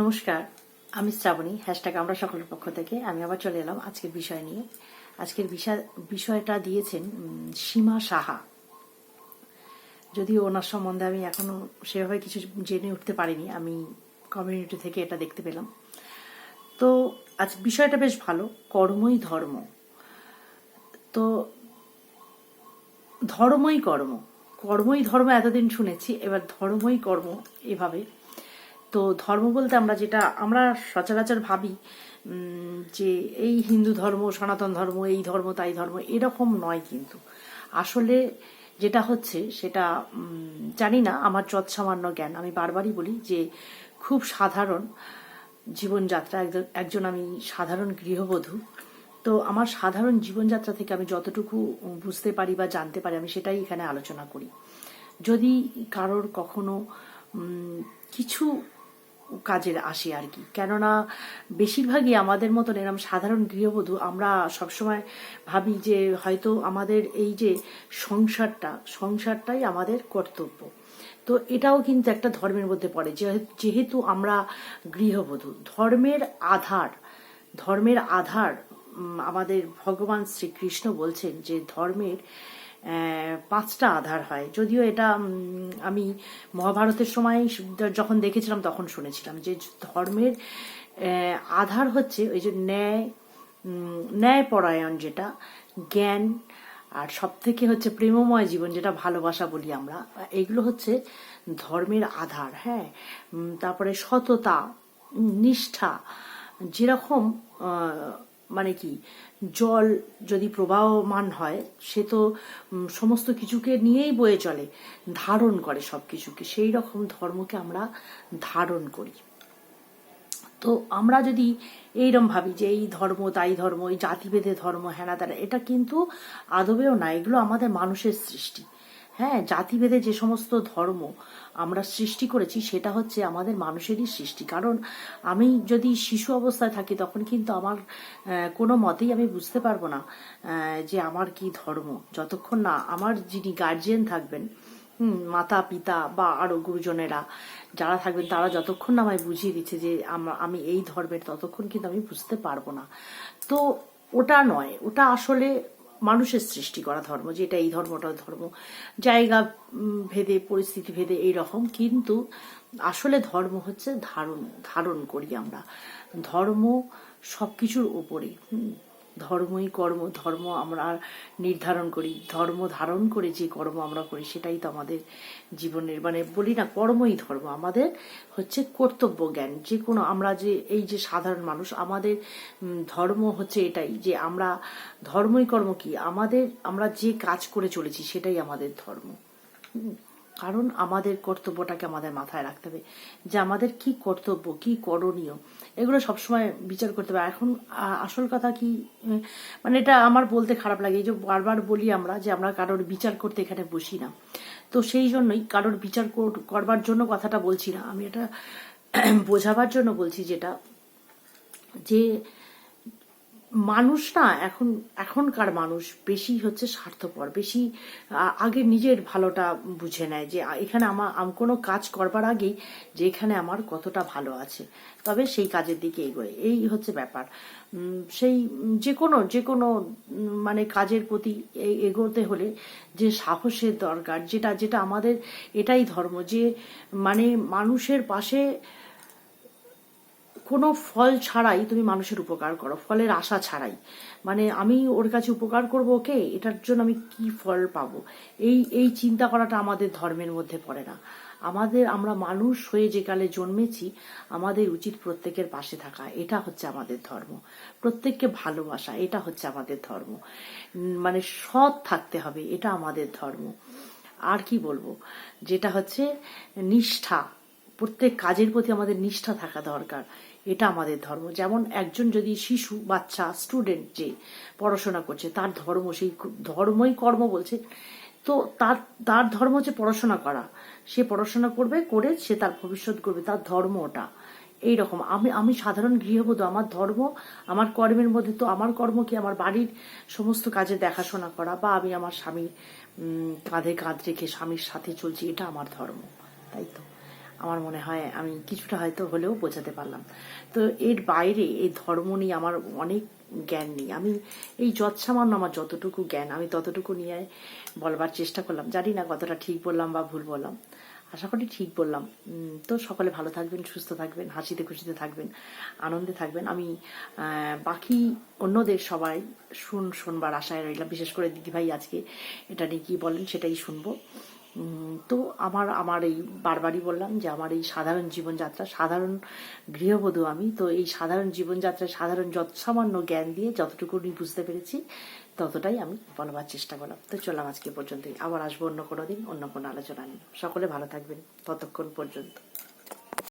নমস্কার, আমি শ্রাবণী হ্যাশট্যাগ আমরা সকলের পক্ষ থেকে। আমি আবার চলে এলাম আজকের বিষয় নিয়ে। আজকের বিষয়, বিষয়টা দিয়েছেন সীমা সাহা। যদিও ওনার সম্বন্ধে আমি এখনও সেভাবে কিছু জেনে উঠতে পারিনি, আমি কমিউনিটি থেকে এটা দেখতে পেলাম। তো আজ বিষয়টা বেশ ভালো, কর্মই ধর্ম। তো ধর্মই কর্ম, কর্মই ধর্ম এতদিন শুনেছি, এবার ধর্মই কর্ম এভাবে তো ধর্ম বলতে আমরা যেটা, আমরা সচরাচর ভাবি যে এই হিন্দু ধর্ম, সনাতন ধর্ম, এই ধর্ম, তাই ধর্ম, এরকম নয় কিন্তু। আসলে যেটা হচ্ছে সেটা জানি না, আমার যৎসামান্য জ্ঞান। আমি বারবারই বলি যে খুব সাধারণ জীবনযাত্রা একজন একজন আমি সাধারণ গৃহবধূ, তো আমার সাধারণ জীবনযাত্রা থেকে আমি যতটুকু বুঝতে পারি বা জানতে পারি, আমি সেটাই এখানে আলোচনা করি। যদি কারোর কখনো কিছু কাজের আসে আর কি। কেননা, বেশিরভাগই আমাদের মতন এরম সাধারণ গৃহবধূ আমরা সবসময় ভাবি যে হয়তো আমাদের এই যে সংসারটা, সংসারটাই আমাদের কর্তব্য। তো এটাও কিন্তু একটা ধর্মের মধ্যে পড়ে। যেহেতু আমরা গৃহবধূ, ধর্মের আধার ধর্মের আধার আমাদের ভগবান শ্রীকৃষ্ণ বলছেন যে ধর্মের পাঁচটা আধার হয়। যদিও এটা আমি মহাভারতের সময় যখন দেখেছিলাম তখন শুনেছিলাম যে ধর্মের আধার হচ্ছে ওই যে ন্যায় ন্যায়পরায়ণ যেটা, জ্ঞান, আর সব থেকে হচ্ছে প্রেমময় জীবন যেটা ভালোবাসা বলি আমরা, এইগুলো হচ্ছে ধর্মের আধার হ্যাঁ? তারপরে সততা, নিষ্ঠা, যেরকম মানে কি? জল যদি প্রবাহমান হয়, সে তো সমস্ত কিছুকে নিয়েই বয়ে চলে, ধারণ করে সব কিছুকে সেই রকম ধর্মকে আমরা ধারণ করি। তো আমরা যদি এইরকম ভাবি যে এই ধর্ম, তাই ধর্ম, এই জাতিভেদে ধর্ম হ্যানা তারা এটা কিন্তু আদবেও না, এগুলো আমাদের মানুষের সৃষ্টি। হ্যাঁ জাতিভেদে যে সমস্ত ধর্ম আমরা সৃষ্টি করেছি, সেটা হচ্ছে আমাদের মানুষেরই সৃষ্টি। কারণ আমি যদি শিশু অবস্থায় থাকি, তখন কিন্তু আমার কোনো মতেই আমি বুঝতে পারব না যে আমার কি ধর্ম। যতক্ষণ না আমার যিনি গার্জিয়ান থাকবেন মাতা, পিতা বা আরও গুরুজনেরা যারা থাকবেন, তারা যতক্ষণ না আমায় বুঝিয়ে দিচ্ছে যে আমি এই ধর্মের, ততক্ষণ কিন্তু আমি বুঝতে পারব না। তো ওটা নয়, ওটা আসলে মানুষের সৃষ্টি করা ধর্ম, যেটা এই ধর্মটা ধর্ম। জায়গা ভেদে, পরিস্থিতি ভেদে এই রকম, কিন্তু আসলে ধর্ম হচ্ছে ধারণ ধারণ করি আমরা। ধর্ম সবকিছুর উপরে হুম। ধর্মই কর্ম, ধর্ম আমরা নির্ধারণ করি, ধর্ম ধারণ করে যে কর্ম আমরা করি, সেটাই তো আমাদের জীবনের মানে বলি না কর্মই ধর্ম, আমাদের হচ্ছে কর্তব্য জ্ঞান যে কোনো আমরা যে, এই যে সাধারণ মানুষ, আমাদের ধর্ম হচ্ছে এটাই যে আমরা, ধর্মই কর্ম কি আমাদের, আমরা যে কাজ করে চলেছি, সেটাই আমাদের ধর্ম। কারণ আমাদের কর্তব্যটাকে আমাদের মাথায় রাখতে হবে যে আমাদের কি কর্তব্য, কি করণীয়, এগুলো সবসময় বিচার করতে হবে। এখন আসল কথা কি মানে এটা আমার বলতে খারাপ লাগে। এই যে বারবার বলি আমরা যে আমরা কারোর বিচার করতে এখানে বসি না। তো সেই জন্যই কারোর বিচার কর- করবার জন্য কথাটা বলছি না। আমি এটা বোঝাবার জন্য বলছি যেটা, যে মানুষ না, এখন, এখনকার মানুষ বেশি হচ্ছে স্বার্থপর, বেশি আগে নিজের ভালোটা বুঝে নেয় যে এখানে আমার আম- কোনো কাজ করবার আগেই যে, এখানে আমার কতটা ভালো আছে। তবে সেই কাজের দিকে এগোয়, এই হচ্ছে ব্যাপার। সেই যে কোনো যে কোনো মানে কাজের প্রতি এগোতে হলে যে সাহসের দরকার, যেটা যেটা আমাদের, এটাই ধর্ম যে মানে মানুষের পাশে কোনো ফল ছাড়াই তুমি মানুষের উপকার করো, ফলের আশা ছাড়াই। মানে আমি ওর কাছে উপকার করব ওকে, এটার জন্য আমি কি ফল পাবো? এই এই চিন্তা করাটা আমাদের ধর্মের মধ্যে পড়ে না। আমাদের, আমরা মানুষ হয়ে যে কালে জন্মেছি, আমাদের উচিত প্রত্যেকের পাশে থাকা। এটা হচ্ছে আমাদের ধর্ম। প্রত্যেককে ভালোবাসা, এটা হচ্ছে আমাদের ধর্ম। মানে সৎ থাকতে হবে, এটা আমাদের ধর্ম। আর কি বলব? যেটা হচ্ছে নিষ্ঠা। প্রত্যেক কাজের প্রতি আমাদের নিষ্ঠা থাকা দরকার। এটা আমাদের ধর্ম। যেমন একজন যদি শিশু বাচ্চা স্টুডেন্ট যে পড়াশোনা করছে তার ধর্ম সেই ধর্মই কর্ম বলছে। তো তার তার ধর্ম হচ্ছে পড়াশোনা করা। সে পড়াশোনা করবে করে সে তার ভবিষ্যৎ করবে তার ধর্ম ওটা। এইরকম। আমি আমি সাধারণ গৃহবধূ আমার ধর্ম আমার কর্মের মধ্যে তো আমার কর্ম কি? আমার বাড়ির সমস্ত কাজে দেখাশোনা করা বা আমি আমার স্বামীর উম, কাঁধে কাঁধ রেখে স্বামীর সাথে চলছি এটা আমার ধর্ম। তাই তো। আমার মনে হয় আমি কিছুটা হয়তো হলেও বোঝাতে পারলাম। তো এর বাইরে এই ধর্ম নিয়ে আমার অনেক জ্ঞান নেই। আমি এই যৎসামান্য আমার যতটুকু জ্ঞান, আমি ততটুকু নিয়ে বলবার চেষ্টা করলাম। জানি না কতটা ঠিক বললাম বা ভুল বললাম। আশা করি ঠিক বললাম। তো সকলে ভালো থাকবেন, সুস্থ থাকবেন, হাসিতে খুশিতে থাকবেন, আনন্দে থাকবেন। আমি বাকি অন্যদের সবাই শুন, শুনবার আশায় রইলাম। বিশেষ করে দিদিভাই আজকে এটা নিয়ে কি বলেন সেটাই শুনব। তো আমার আমার এই বারবারই বললাম যে আমার এই সাধারণ জীবনযাত্রা, সাধারণ গৃহবধূ আমি, তো এই সাধারণ জীবনযাত্রায় সাধারণ যত সামান্য জ্ঞান দিয়ে যতটুকু বুঝতে পেরেছি, ততটাই আমি বলবার চেষ্টা করলাম। তো চললাম আজকে পর্যন্তই। আবার আসব অন্য কোনো দিন, অন্য কোনো আলোচনা নিয়ে। সকলে ভালো থাকবেন। ততক্ষণ পর্যন্ত।